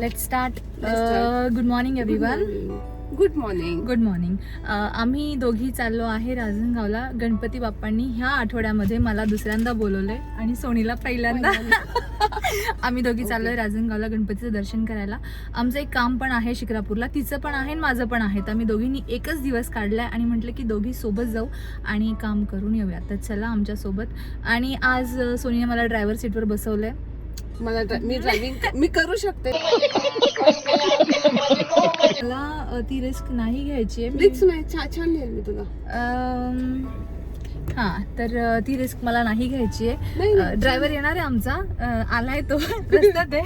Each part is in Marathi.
Late start. Good morning everyone good morning good morning आम्ही दोघी चाललो आहे राजनगावला. गणपती बाप्पांनी ह्या आठवड्यामध्ये मला दुसऱ्यांदा बोलवलंय आणि सोनीला पहिल्यांदा. आम्ही दोघी चाललोय राजनगावला गणपतीचं दर्शन करायला. आमचं एक काम पण आहे शिक्रापूरला. तिचं पण आहे आणि माझं पण आहे. तर आम्ही दोघींनी एकच दिवस काढलाय आणि म्हटलं की दोघी सोबत जाऊ आणि काम करून येऊया. तर चला आमच्यासोबत आणि आज सोनीने मला ड्रायव्हर सीटवर बसवलंय. मला मी ड्रायव्हिंग मी करू शकते. मला ती रिस्क नाही घ्यायची आहे. रिक्स नाही छान लिहिल मी तुला. हा तर ती रिस्क मला नाही घ्यायची आहे. ड्रायव्हर येणार आहे आमचा. आलाय तो. रस्त्यात आहे.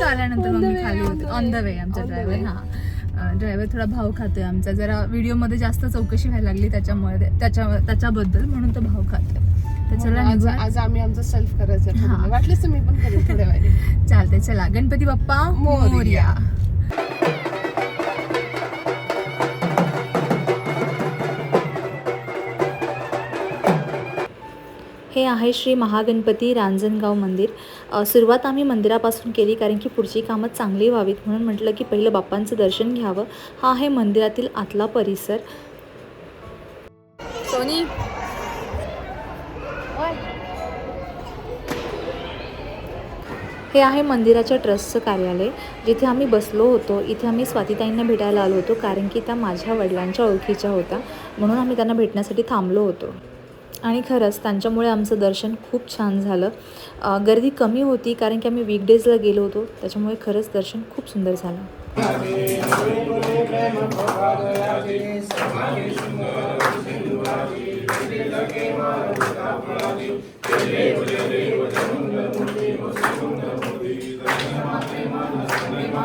तो आल्यानंतर मग मी खाली होते. On the. वे आमचा ड्रायव्हर. हा. ड्रायव्हर थोडा भाव खातोय आमचा. जरा व्हिडिओमध्ये जास्त चौकशी व्हायला लागली त्याच्यामुळे त्याच्या त्याच्याबद्दल म्हणून तो भाव तर चला आज निघूया. आज आम्ही आमचं सेल्फ करायचं हा. ठरवलं. वाटलंच तर मी पण करेन थोड्या वेळाने चालतंय चला गणपती बाप्पा मोरया. हे आहे श्री महागणपती रांजणगाव मंदिर सुरुवात आम्ही मंदिरापासून केली कारण की पुढची कामं चांगली व्हावीत म्हणून म्हटलं की पहिलं बाप्पांचं दर्शन घ्यावं हा आहे मंदिरातील आतला परिसर सोनी हे आहे मंदिराच्या ट्रस्टचं कार्यालय जिथे आम्ही बसलो होतो इथे आम्ही स्वातीताईंना भेटायला आलो होतो कारण की त्या माझ्या वडिलांच्या ओळखीच्या होत्या म्हणून आम्ही त्यांना भेटण्यासाठी थांबलो होतो आणि खरंच त्यांच्यामुळे आमचं दर्शन खूप छान झालं गर्दी कमी होती कारण की आम्ही वीकडेजला गेलो होतो त्याच्यामुळे खरंच दर्शन खूप सुंदर झालं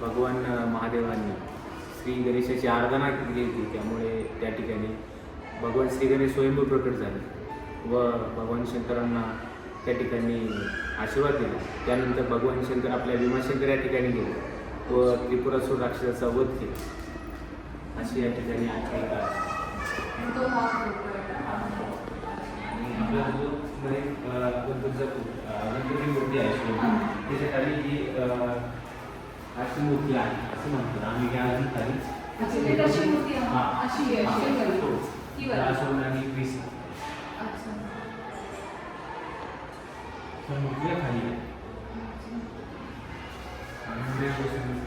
भगवान महादेवांनी श्री गणेशाची आराधना केली होती. त्यामुळे त्या ठिकाणी भगवान श्री गणेश स्वयंभू प्रकट झाले व भगवान शंकरांना त्या ठिकाणी आशीर्वाद दिला. त्यानंतर भगवान शंकर आपल्या भीमाशंकर या ठिकाणी गेले व त्रिपुरासूर राक्षसाचा वध केला. अशी या ठिकाणी आख्यायिका आहे. गणपतीचा मूर्ती आहे त्याच्याखाली ही अशी मूर्ती आहे असं म्हणतो आम्ही काय अजून खाली हा. हो. अशोक आणि वीस तर मूर्तीला खाली. आहे. आणि पुढे बसून-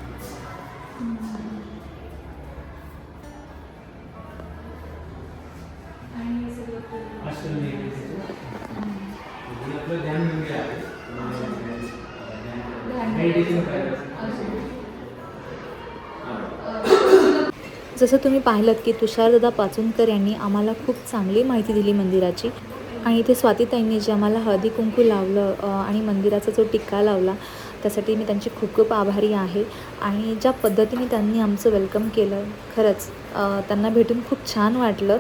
असं नाही आहे त्याचं. म्हणजे आपलं ध्यान मंदिर जसं तुम्ही पाहिलं की तुषारदादा पाचुनकर यांनी आम्हाला खूप चांगली माहिती दिली मंदिराची. आणि इथे स्वातीताईंनी जे आम्हाला हळदी कुंकू लावलं आणि मंदिराचा जो टिक्का लावला त्यासाठी मी त्यांची खूप खूप आभारी आहे. आणि ज्या पद्धतीने त्यांनी आमचं वेलकम केलं खरंच त्यांना भेटून खूप छान वाटलं.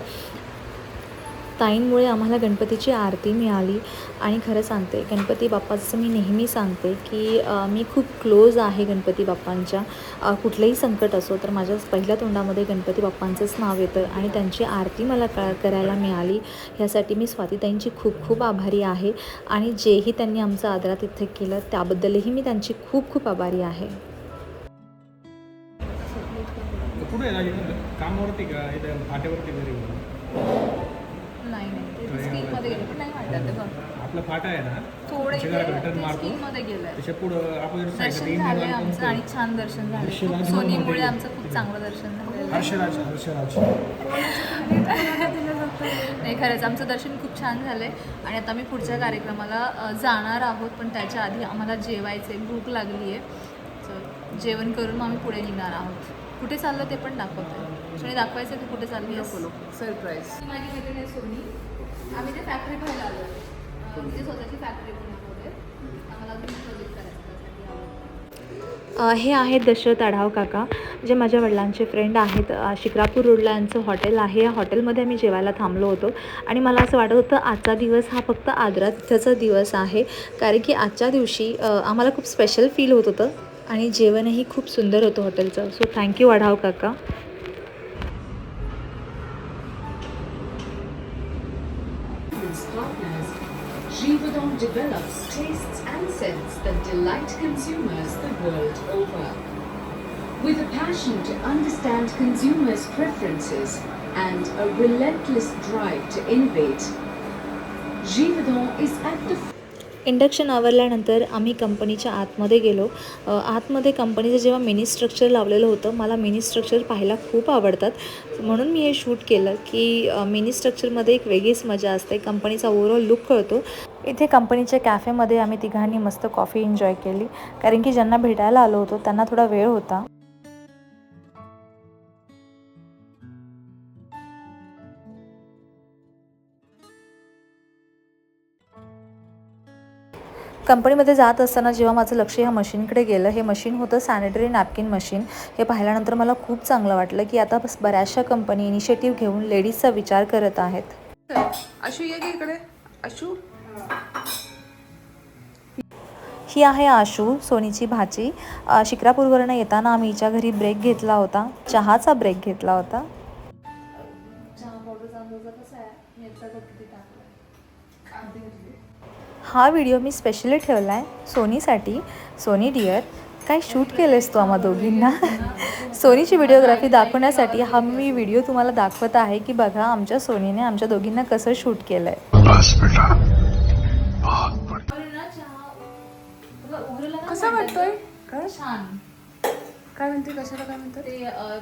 ताईंमुळे आम्हाला गणपतीची आरती मिळाली. आणि खरं सांगते गणपती बाप्पाचं मी नेहमी सांगते की मी खूप क्लोज आहे गणपती बाप्पांच्या. कुठलंही संकट असो तर माझ्या पहिल्या तोंडामध्ये गणपती बाप्पांचंच नाव येतं आणि त्यांची आरती मला क करायला मिळाली. ह्यासाठी मी स्वातीताईंची खूप खूप आभारी आहे. आणि जेही त्यांनी आमचं आदरातिथ्य केलं त्याबद्दलही मी त्यांची खूप खूप आभारी आहे. कुठे कामावरती का? इथे फाट्यावरती घरी आपला फाटा आहे ना थोडे त्याच्या घराकडे turn मारतो. मध्ये गेलंय. त्याच्या पुढं आपण दर्शन झालंय आमचं आणि छान दर्शन झालं. सोनीमुळे. आमचं खूप चांगलं दर्शन झालं हर्षराज हर्षराज. नाही खरंच आमचं दर्शन खूप छान झालंय. आणि आता आम्ही पुढच्या कार्यक्रमाला जाणार आहोत पण त्याच्या आधी आम्हाला जेवायचे भूक लागली आहे जेवण करून मग आम्ही पुढे निघणार आहोत. कुठे चाललो ते पण दाखवतोय. दाखवायचं की कुठे चालली असो सरप्राईज माझी मैत्रीण आहे सोनी. आम्ही ते फॅक्टरी पाहायला आलो. म्हणजे स्वतःची फॅक्टरी आम्हाला अजून प्रोजेक्ट करायचं हे आहेत दशरथ आढाव काका जे माझ्या वडिलांचे फ्रेंड आहेत. शिक्रापूर रोडला यांचं हॉटेल आहे. या हॉटेलमध्ये आम्ही जेवायला थांबलो होतो. आणि मला असं वाटत होतं आजचा दिवस हा फक्त आदरा दिवस आहे. कारण की आजच्या दिवशी आम्हाला खूप स्पेशल फील होत होतं. आणि जेवणही खूप सुंदर होतं हॉटेलचं सो थँक्यू आढाव काका. Partners, Givaudan develops tastes and scents that delight consumers the world over. With a passion to understand consumers' preferences and a relentless drive to innovate, Givaudan is at the induction आवरल्यानंतर आम्ही कंपनीच्या आतमध्ये गेलो. आतमध्ये कंपनीचं जेव्हा मिनी स्ट्रक्चर लावलेलं होतं मला मिनी स्ट्रक्चर पाहायला खूप आवडतात. म्हणून मी हे शूट केलं की मिनी स्ट्रक्चरमध्ये एक वेगळीच मजा असते. कंपनीचा ओव्हरऑल लुक कळतो. इथे कंपनीच्या कॅफेमध्ये आम्ही तिघांनी मस्त कॉफी एन्जॉय केली. कारण की ज्यांना भेटायला आलो होतो त्यांना थोडा वेळ होता. कंपनीमध्ये जात असताना जेव्हा माझं लक्ष ह्या मशीनकडे गेलं हे मशीन होतं सॅनिटरी नॅपकिन मशीन हे पाहिल्यानंतर मला खूप चांगलं वाटलं की आता बऱ्याचशा कंपनी इनिशिएटिव्ह घेऊन लेडीजचा विचार करत आहेत. अशू ये इकडे? अशू? ही आहे आशू सोनीची भाची. शिक्रापूरवरनं येताना आम्ही हिच्या घरी ब्रेक घेतला होता. चहाचा ब्रेक घेतला होता. हा व्हिडिओ मी स्पेशली ठेवला आहे सोनीसाठी. सोनी डिअर काय शूट केलंयस तू आम्हा दोघींना? सोनीची व्हिडिओग्राफी दाखवण्यासाठी हा मी व्हिडिओ तुम्हाला दाखवत आहे की बघा आमच्या सोनीने आमच्या दोघींना कसं शूट केलं आहे कसा वाटतोय? काय? छान. काय म्हणते कशाला काय म्हणतात? ते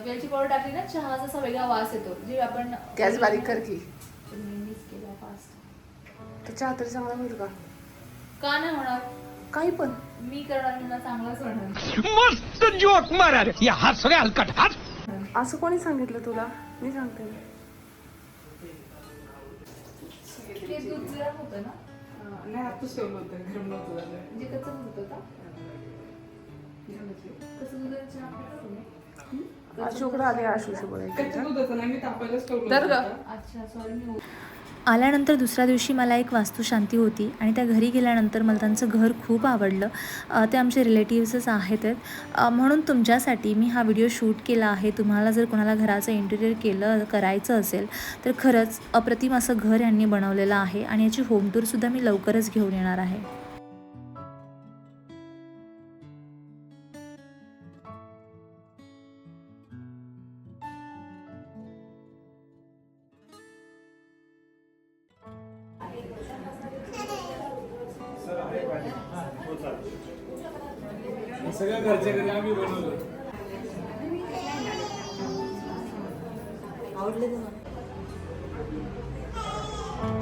वेलची पावडर टाकली ना चहाचा असा वेगळा वास येतो. जे आपण गॅस बारीक कर की. चहा तरी चांगला होईल का? का नाही होणार? काही पण. मी करणार ना चांगलाच होणार मस्त जोक मारा या हस रे हलकट हस असं कोणी सांगितलं तुला? मी सांगते. ना. ते दूध गरम होतं ना? म्हणजे कसं होतं का? कसं दुधाचा आले आशूशी बोलायचं तर ग अच्छा सॉरी मी आल्यानंतर दुसऱ्या दिवशी मला एक वास्तुशांती होती आणि त्या घरी गेल्यानंतर मला त्यांचं घर खूप आवडलं. ते आमचे रिलेटिव्सच आहेत म्हणून तुमच्यासाठी मी हा व्हिडिओ शूट केला आहे. तुम्हाला जर कोणाला घराचं इंटेरियर केलं करायचं असेल तर खरंच अप्रतिम असं घर यांनी बनवलेलं आहे आणि याची होम टूरसुद्धा मी लवकरच घेऊन येणार आहे. सगळं घरच्या घरी आम्ही बनवलं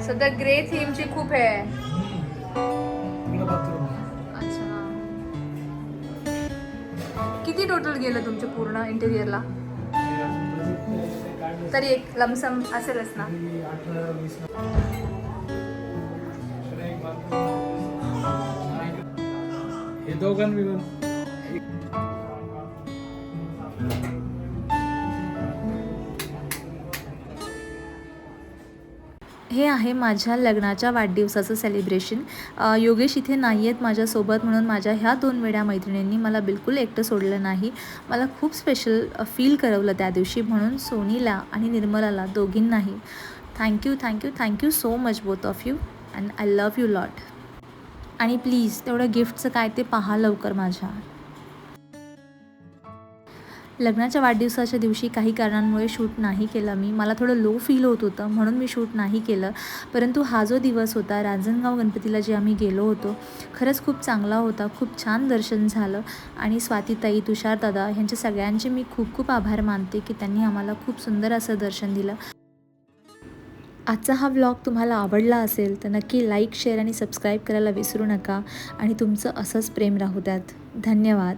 सध्या ग्रे थीमची खूप आहे. अच्छा. किती टोटल गेलं तुमच्या पूर्ण इंटेरियरला तरी एक लमसम असेलच ना. हे दोघां मिळून. हे आहे माझ्या लग्नाच्या वाढदिवसाचं सेलिब्रेशन योगेश इथे नाही आहेत माझ्यासोबत म्हणून माझ्या ह्या दोन वेड्या मैत्रिणींनी मला बिलकुल एकटं सोडलं नाही. मला खूप स्पेशल फील करवलं त्या दिवशी म्हणून सोनीला आणि निर्मलाला दोघींनाही. Thank you thank you thank you so much both of you and I love you lot आणि प्लीज तेवढं गिफ्टचं काय ते पहा लवकर माझ्या. लग्नाच्या वाढदिवसाच्या दिवशी काही कारणांमुळे शूट नाही केलं मी. मला थोडं लो फील होत होतं म्हणून मी शूट नाही केलं. परंतु हा जो दिवस होता रांजणगाव गणपतीला जे आम्ही गेलो होतो खरंच खूप चांगला होता खूप छान दर्शन झालं. आणि स्वातीताई तुषारदादा ह्यांच्या सगळ्यांचे मी खूप खूप आभार मानते की त्यांनी आम्हाला खूप सुंदर असं दर्शन दिलं. आजचा हा व्लॉग तुम्हाला आवडला असेल तर नक्की लाईक शेअर आणि सबस्क्राईब करायला विसरू नका. आणि तुमचं असंच प्रेम राहू द्यात. धन्यवाद.